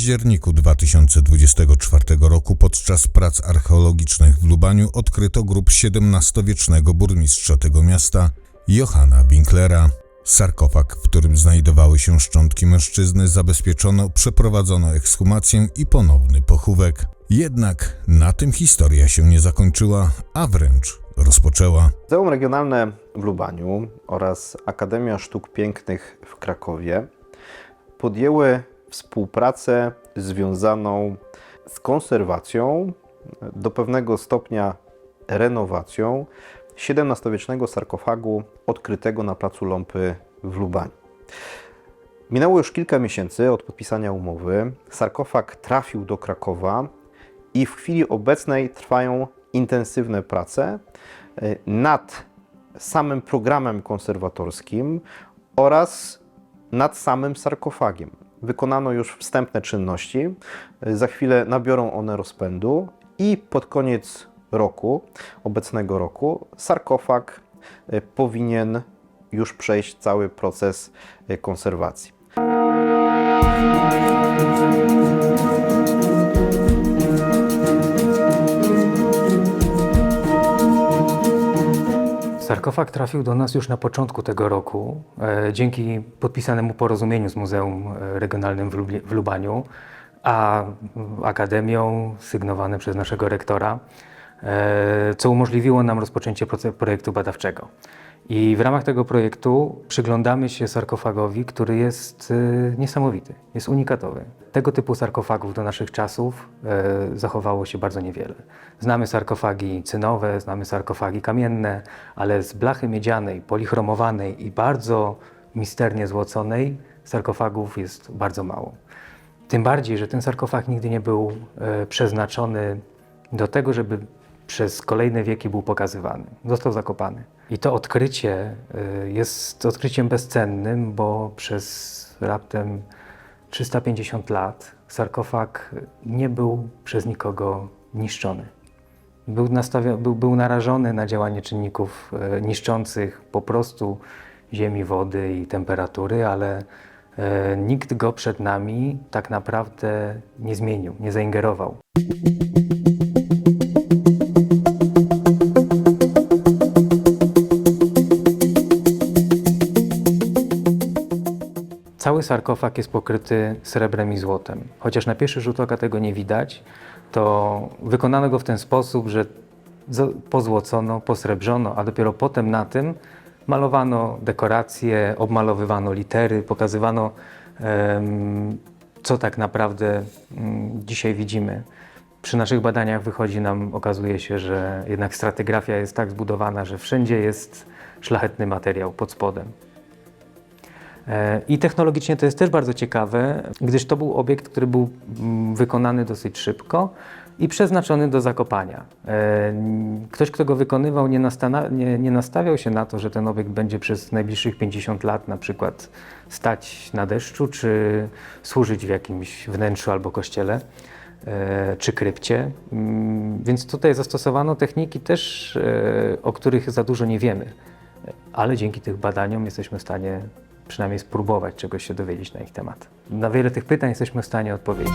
październiku 2024 roku podczas prac archeologicznych w Lubaniu odkryto grób XVII-wiecznego burmistrza tego miasta, Johanna Winklera. Sarkofag, w którym znajdowały się szczątki mężczyzny, zabezpieczono, przeprowadzono ekshumację i ponowny pochówek. Jednak na tym historia się nie zakończyła, a wręcz rozpoczęła. Muzeum Regionalne w Lubaniu oraz Akademia Sztuk Pięknych w Krakowie podjęły współpracę związaną z konserwacją, do pewnego stopnia renowacją XVII-wiecznego sarkofagu odkrytego na placu Ląpy w Lubaniu. Minęło już kilka miesięcy od podpisania umowy. Sarkofag trafił do Krakowa i w chwili obecnej trwają intensywne prace y, nad samym programem konserwatorskim oraz nad samym sarkofagiem. Wykonano już wstępne czynności, za chwilę nabiorą one rozpędu i pod koniec roku, obecnego roku, sarkofag y, powinien już przejść cały proces y, konserwacji. Sarkofag trafił do nas już na początku tego roku, e, dzięki podpisanemu porozumieniu z Muzeum Regionalnym w, Lubie, w Lubaniu, a Akademią sygnowane przez naszego rektora, e, co umożliwiło nam rozpoczęcie proce- projektu badawczego. I w ramach tego projektu przyglądamy się sarkofagowi, który jest e, niesamowity, jest unikatowy. Tego typu sarkofagów do naszych czasów e, zachowało się bardzo niewiele. Znamy sarkofagi cynowe, znamy sarkofagi kamienne, ale z blachy miedzianej, polichromowanej i bardzo misternie złoconej sarkofagów jest bardzo mało. Tym bardziej, że ten sarkofag nigdy nie był e, przeznaczony do tego, żeby przez kolejne wieki był pokazywany. Został zakopany. I to odkrycie y, jest odkryciem bezcennym, bo przez raptem 350 lat sarkofag nie był przez nikogo niszczony. Był, był, był narażony na działanie czynników e, niszczących po prostu ziemi, wody i temperatury, ale e, nikt go przed nami tak naprawdę nie zmienił, nie zaingerował. Sarkofag jest pokryty srebrem i złotem. Chociaż na pierwszy rzut oka tego nie widać, to wykonano go w ten sposób, że pozłocono, posrebrzono, a dopiero potem na tym malowano dekoracje, obmalowywano litery, pokazywano, co tak naprawdę mm, dzisiaj widzimy. Przy naszych badaniach wychodzi nam, okazuje się, że jednak stratygrafia jest tak zbudowana, że wszędzie jest szlachetny materiał pod spodem. E, I technologicznie to jest też bardzo ciekawe, gdyż to był obiekt, który był mm, wykonany dosyć szybko i przeznaczony do zakopania. E, Ktoś, kto go wykonywał, nie, nie, nie nastawiał się na to, że ten obiekt będzie przez najbliższych 50 lat na przykład stać na deszczu, czy służyć w jakimś wnętrzu albo kościele, e, czy krypcie. Mm, Więc tutaj zastosowano techniki też, o których za dużo nie wiemy ale dzięki tych badaniom jesteśmy w stanie przynajmniej spróbować czegoś się dowiedzieć na ich temat. Na wiele tych pytań jesteśmy w stanie odpowiedzieć.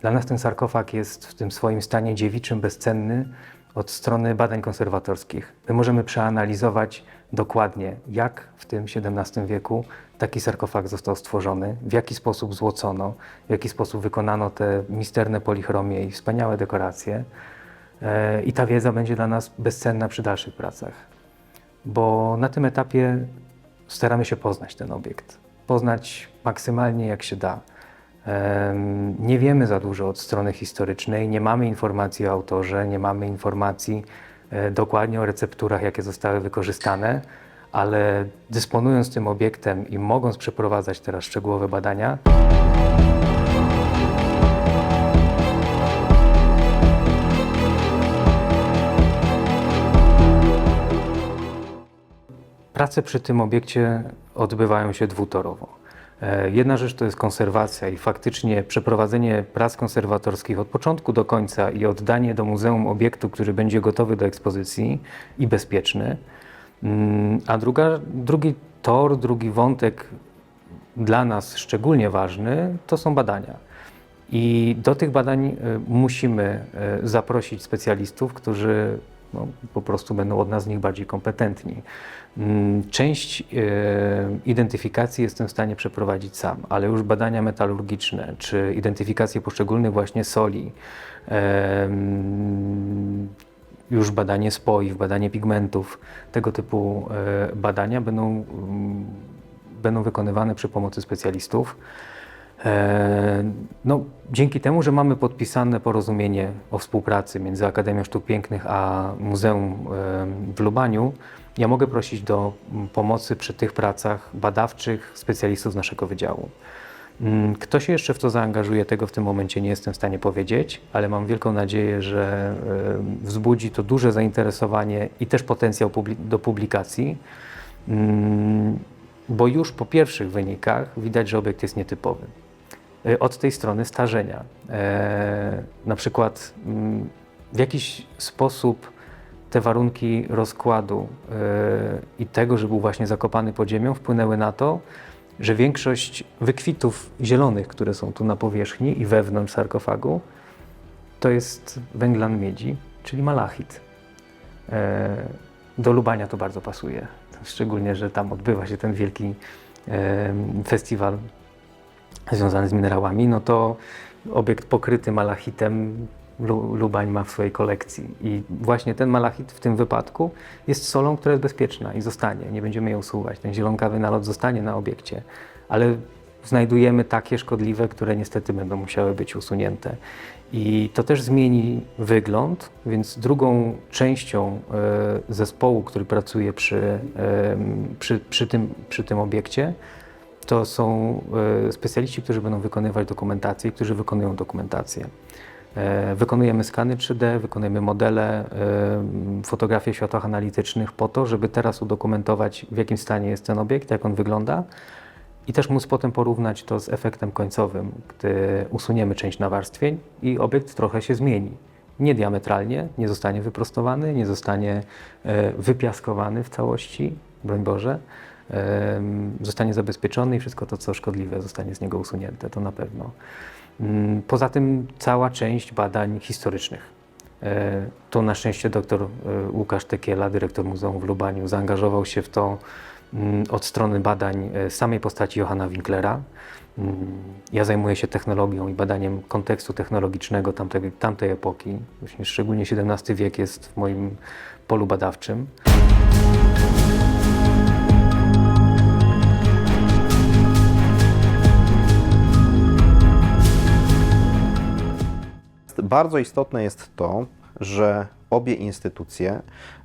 Dla nas ten sarkofag jest w tym swoim stanie dziewiczym bezcenny od strony badań konserwatorskich. My możemy przeanalizować dokładnie, jak w tym XVII wieku taki sarkofag został stworzony, w jaki sposób złocono, w jaki sposób wykonano te misterne polichromie i wspaniałe dekoracje. E, I ta wiedza będzie dla nas bezcenna przy dalszych pracach, bo na tym etapie staramy się poznać ten obiekt, poznać maksymalnie jak się da. Em, Nie wiemy za dużo od strony historycznej, nie mamy informacji o autorze, nie mamy informacji e, dokładnie o recepturach, jakie zostały wykorzystane, ale dysponując tym obiektem i mogąc przeprowadzać teraz szczegółowe badania, prace przy tym obiekcie odbywają się dwutorowo. E, Jedna rzecz to jest konserwacja i faktycznie przeprowadzenie prac konserwatorskich od początku do końca i oddanie do muzeum obiektu, który będzie gotowy do ekspozycji i bezpieczny. A druga, drugi tor, drugi wątek dla nas szczególnie ważny to są badania. I do tych badań e, musimy e, zaprosić specjalistów, którzy no, po prostu będą od nas z nich bardziej kompetentni. Mm, Część e, identyfikacji jestem w stanie przeprowadzić sam, ale już badania metalurgiczne czy identyfikację poszczególnych właśnie soli, już badanie spoiw, badanie pigmentów, tego typu e, badania będą, będą wykonywane przy pomocy specjalistów. E, No, dzięki temu, że mamy podpisane porozumienie o współpracy między Akademią Sztuk Pięknych a Muzeum e, w Lubaniu, ja mogę prosić do pomocy przy tych pracach badawczych specjalistów z naszego wydziału. Mm, Kto się jeszcze w to zaangażuje, tego w tym momencie nie jestem w stanie powiedzieć, ale mam wielką nadzieję, że e, wzbudzi to duże zainteresowanie i też potencjał do publikacji, Mm, bo już po pierwszych wynikach widać, że obiekt jest nietypowy. E, Od tej strony starzenia. E, Na przykład mm, w jakiś sposób te warunki rozkładu i tego, że był właśnie zakopany pod ziemią, wpłynęły na to, że większość wykwitów zielonych, które są tu na powierzchni i wewnątrz sarkofagu, to jest węglan miedzi, czyli malachit. E, Do Lubania to bardzo pasuje. Szczególnie, że tam odbywa się ten wielki e, festiwal związany z minerałami, no to obiekt pokryty malachitem Lubań ma w swojej kolekcji. I właśnie ten malachit w tym wypadku jest solą, która jest bezpieczna i zostanie. Nie będziemy jej usuwać. Ten zielonkawy nalot zostanie na obiekcie, ale znajdujemy takie szkodliwe, które niestety będą musiały być usunięte. I to też zmieni wygląd, więc drugą częścią e, zespołu, który pracuje przy, em, przy, przy, tym, przy tym obiekcie, to są e, specjaliści, którzy będą wykonywać dokumentację, i którzy wykonują dokumentację. E, Wykonujemy skany 3D, wykonujemy modele, e, fotografie w światłach analitycznych po to, żeby teraz udokumentować, w jakim stanie jest ten obiekt, jak on wygląda i też móc potem porównać to z efektem końcowym, gdy usuniemy część nawarstwień i obiekt trochę się zmieni. Nie diametralnie, nie zostanie wyprostowany, nie zostanie e, wypiaskowany w całości, broń Boże. Zostanie zabezpieczony i wszystko to, co szkodliwe, zostanie z niego usunięte, to na pewno. Mm, Poza tym cała część badań historycznych. E, Tu na szczęście dr e, Łukasz Tekiela, dyrektor Muzeum w Lubaniu, zaangażował się w to mm, od strony badań e, samej postaci Johanna Winklera. Mm, Ja zajmuję się technologią i badaniem kontekstu technologicznego tamtej, tamtej epoki. Właśnie szczególnie XVII wiek jest w moim polu badawczym. Bardzo istotne jest to, że obie instytucje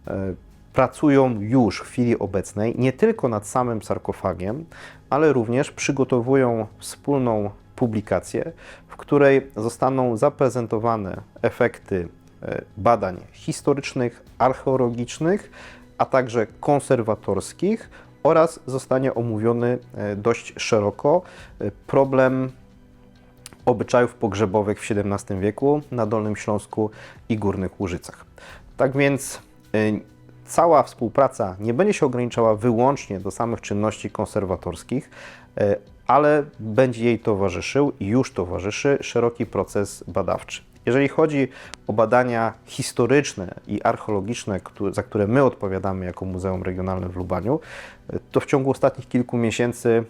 e, pracują już w chwili obecnej nie tylko nad samym sarkofagiem, ale również przygotowują wspólną publikację, w której zostaną zaprezentowane efekty e, badań historycznych, archeologicznych, a także konserwatorskich oraz zostanie omówiony e, dość szeroko problem obyczajów pogrzebowych w XVII wieku na Dolnym Śląsku i Górnych Łużycach. Tak więc y, cała współpraca nie będzie się ograniczała wyłącznie do samych czynności konserwatorskich, y, ale będzie jej towarzyszył i już towarzyszy szeroki proces badawczy. Jeżeli chodzi o badania historyczne i archeologiczne, za które my odpowiadamy jako Muzeum Regionalne w Lubaniu, y, to w ciągu ostatnich kilku miesięcy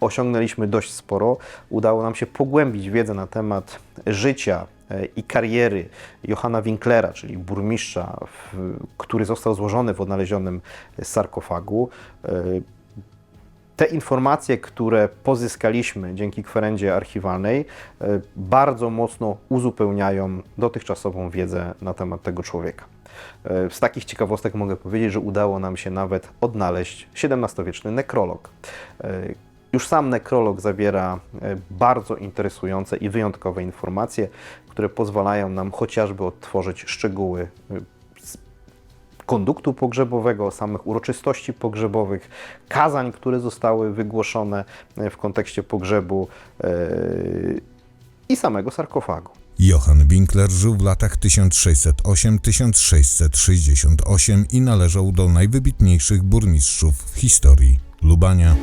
osiągnęliśmy dość sporo. Udało nam się pogłębić wiedzę na temat życia e, i kariery Johanna Winklera, czyli burmistrza, który został złożony w odnalezionym sarkofagu. Te informacje, które pozyskaliśmy dzięki kwerendzie archiwalnej, e, bardzo mocno uzupełniają dotychczasową wiedzę na temat tego człowieka. E, Z takich ciekawostek mogę powiedzieć, że udało nam się nawet odnaleźć XVII-wieczny nekrolog. E, Już sam nekrolog zawiera bardzo interesujące i wyjątkowe informacje, które pozwalają nam chociażby odtworzyć szczegóły konduktu pogrzebowego, samych uroczystości pogrzebowych, kazań, które zostały wygłoszone e, w kontekście pogrzebu e, i samego sarkofagu. Johann Winkler żył w latach 1608-1668 i należał do najwybitniejszych burmistrzów w historii Lubania.